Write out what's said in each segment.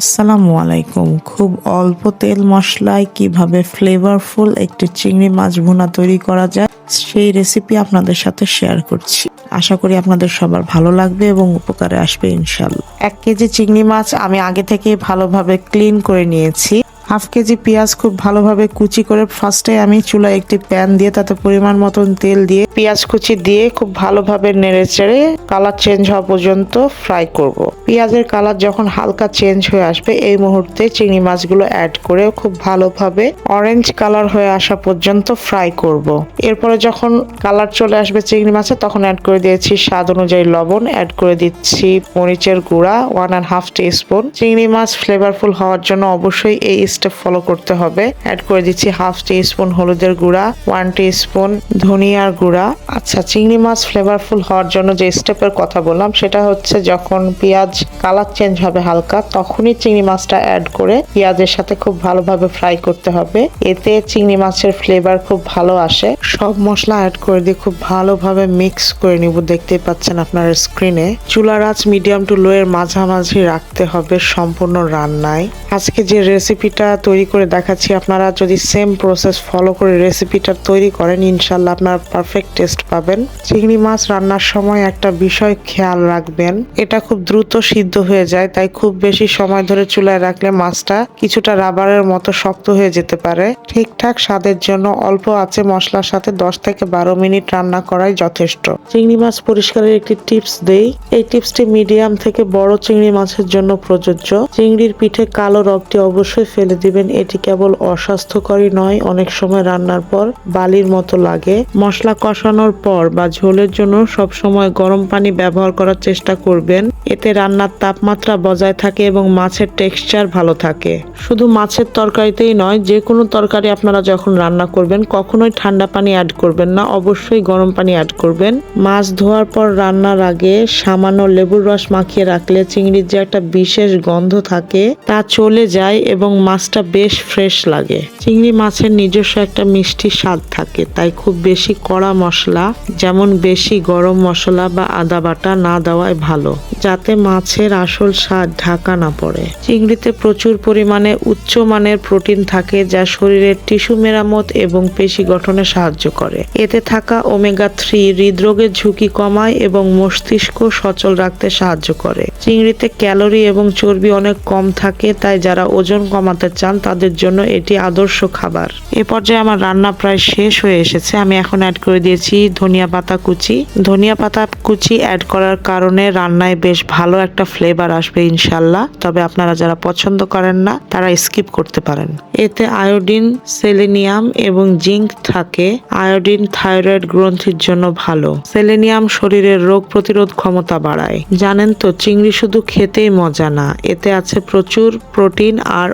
আসসালামু আলাইকুম। খুব অল্প তেল মশলায় কীভাবে ফ্লেভারফুল একটি চিংড়ি মাছ ভুনা তৈরি করা যায়, সেই রেসিপি আপনাদের সাথে শেয়ার করছি। আশা করি আপনাদের সবার ভালো লাগবে এবং উপকারে আসবে ইনশাল্লাহ এক কেজি চিংড়ি মাছ আমি আগে থেকে ভালোভাবে ক্লিন করে নিয়েছি। হাফ কেজি পেঁয়াজ খুব ভালোভাবে কুচি করে ফার্স্টে আমি চুলায় একটি প্যান দিয়ে তাতে পরিমাণ মতন তেল দিয়ে পেঁয়াজ কুচি দিয়ে খুব ভালোভাবে নেড়ে চেড়ে কালার চেঞ্জ হওয়া পর্যন্ত ফ্রাই করব। পেঁয়াজের কালার যখন হালকা চেঞ্জ হয়ে আসবে, এই মুহূর্তে চিংড়ি মাছগুলো অ্যাড করে খুব ভালোভাবে অরেঞ্জ কালার হয়ে আসা পর্যন্ত ফ্রাই করব। এরপরে যখন কালার চলে আসবে চিংড়ি মাছে, তখন অ্যাড করে দিয়েছি স্বাদ অনুযায়ী লবণ অ্যাড করে দিচ্ছি মরিচের গুঁড়া one and half teaspoon চিংড়ি মাছ ফ্লেভারফুল হওয়ার জন্য অবশ্যই এই স্টেপ ফলো করতে হবে। অ্যাড করে দিচ্ছি হাফ টি স্পুন হলুদের গুঁড়া ওয়ান টি স্পুন ধনিয়ার গুঁড়া। আচ্ছা চিংড়ি মাছ ফ্লেভারফুল হওয়ার জন্য যে স্টেপের কথা বললাম, সেটা হচ্ছে যখন পেঁয়াজ কালার চেঞ্জ হবে হালকা, তখনই চিংড়ি মাছটা অ্যাড করে পেঁয়াজের সাথে খুব ভালোভাবে ফ্রাই করতে হবে। এতে চিংড়ি মাছের ফ্লেভার খুব ভালো আসে। সব মশলা অ্যাড করে দিয়ে খুব ভালোভাবে মিক্স করে নিব, দেখতেই পাচ্ছেন আপনার স্ক্রিনে চুলার আঁচ মিডিয়াম টু লো এর মাঝামাঝি রাখতে হবে সম্পূর্ণ রান্নায়। আজকে যে রেসিপিটা তৈরি করে দেখাচ্ছি। আপনারা যদি সেম প্রসেস ফলো করে রেসিপিটা তৈরি করেন, ইনশাল্লাহ আপনারা পারফেক্ট টেস্ট পাবেন। চিংড়ি মাছ রান্নার সময় একটা বিষয় খেয়াল রাখবেন, এটা খুব দ্রুত সিদ্ধ হয়ে যায়, তাই খুব বেশি সময় ধরে চুলায় রাখলে মাছটা কিছুটা রাবারের মতো শক্ত হয়ে যেতে পারে। ঠিকঠাক স্বাদের জন্য অল্প আছে মশলার সাথে দশ থেকে বারো মিনিট রান্না করাই যথেষ্ট। চিংড়ি মাছ পরিষ্কারের একটি টিপস দেই। এই টিপসটি মিডিয়াম থেকে বড় চিংড়ি মাছের জন্য প্রযোজ্য। চিংড়ির পিঠে কালো রগটি অবশ্যই ফেলে দিবেন, এটি কেবল অস্বাস্থ্যকরই নয়, অনেক সময় রান্নার পর বালির মতো লাগে। মশলা কষানোর পর বা ঝোলের জন্য সব সময় গরম পানি ব্যবহার করার চেষ্টা করবেন। এতে রান্নার তাপমাত্রা বজায় থাকে এবং মাছের টেক্সচার ভালো থাকে। শুধু মাছের তরকারিতেই নয়, যে কোনো তরকারি আপনারা যখন রান্না করবেন, কখনোই ঠান্ডা পানি অ্যাড করবেন না, অবশ্যই গরম পানি অ্যাড করবেন। মাছ ধোয়ার পর রান্নার আগে সামান্য লেবুর রস মাখিয়ে রাখলে চিংড়ির যে একটা বিশেষ গন্ধ থাকে, তা চলে যায় এবং মাছটা বেশ ফ্রেশ লাগে। চিংড়ি মাছের নিজস্ব একটা মিষ্টি স্বাদ থাকে, তাই খুব বেশি কড়া মশলা, যেমন বেশি গরম মশলা বা আদা বাটা না দেওয়াই ভালো, যাতে মাছের আসল স্বাদ ঢাকা না পড়ে। চিংড়িতে প্রচুর পরিমাণে উচ্চ মানের প্রোটিন থাকে, যা শরীরের টিস্যু মেরামত এবং পেশি গঠনে সাহায্য করে। এতে থাকা ওমেগা থ্রি হৃদরোগের ঝুঁকি কমায় এবং মস্তিষ্ক সচল রাখতে সাহায্য করে। চিংড়িতে ক্যালোরি এবং চর্বি অনেক কম থাকে, তাই যারা ওজন কমাতে চান তাদের জন্য এটি আদর্শ খাবার। এ পর্যায়ে আমার রান্না প্রায় শেষ হয়ে এসেছে। আমি এখন অ্যাড করে দিয়েছি ধনিয়া পাতা কুচি। ধনিয়া পাতা কুচি অ্যাড করার কারণে রান্নায় বেশ ভালো একটা ফ্লেভার আসবে ইনশাল্লাহ তবে আপনারা যারা পছন্দ করেন না, তারা স্কিপ করতে পারেন। এতে আয়োডিন সেলেনিয়াম এবং জিঙ্ক থাকে। আয়োডিন থাইরয়েড গ্রন্থির জন্য ভালো। সেলেনিয়াম শরীরের রোগ প্রতিরোধ ক্ষমতা বাড়ায়। জানেন তো, চিংড়ি শুধু খেতেই মজা না। এতে আছে প্রচুর প্রোটিন আর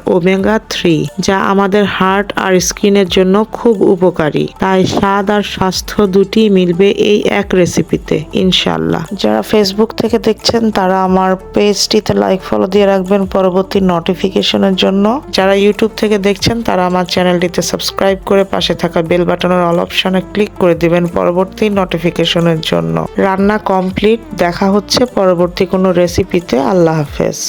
ওমেগা থ্রি, যা আমাদের হার্ট আর স্কিনের জন্য খুব উপকারী। তাই স্বাদ আর স্বাস্থ্য দুটি মিলবে এই এক রেসিপিতে ইনশাল্লাহ যারা ফেসবুক থেকে দেখছেন, তারা আমার পেজটিতে লাইক ফলো দিয়ে রাখবেন পরবর্তী নোটিফিকেশনের জন্য। যারা ইউটিউব থেকে দেখছেন, তারা আমার চ্যানেলটিতে সাবস্ক্রাইব করে পাশে থাকা বেল বাটনের অল অপশনে ক্লিক করে দিবেন পরবর্তী নোটিফিকেশনের জন্য। রান্না কমপ্লিট দেখা হচ্ছে পরবর্তী কোনো রেসিপিতে আল্লাহ হাফেজ।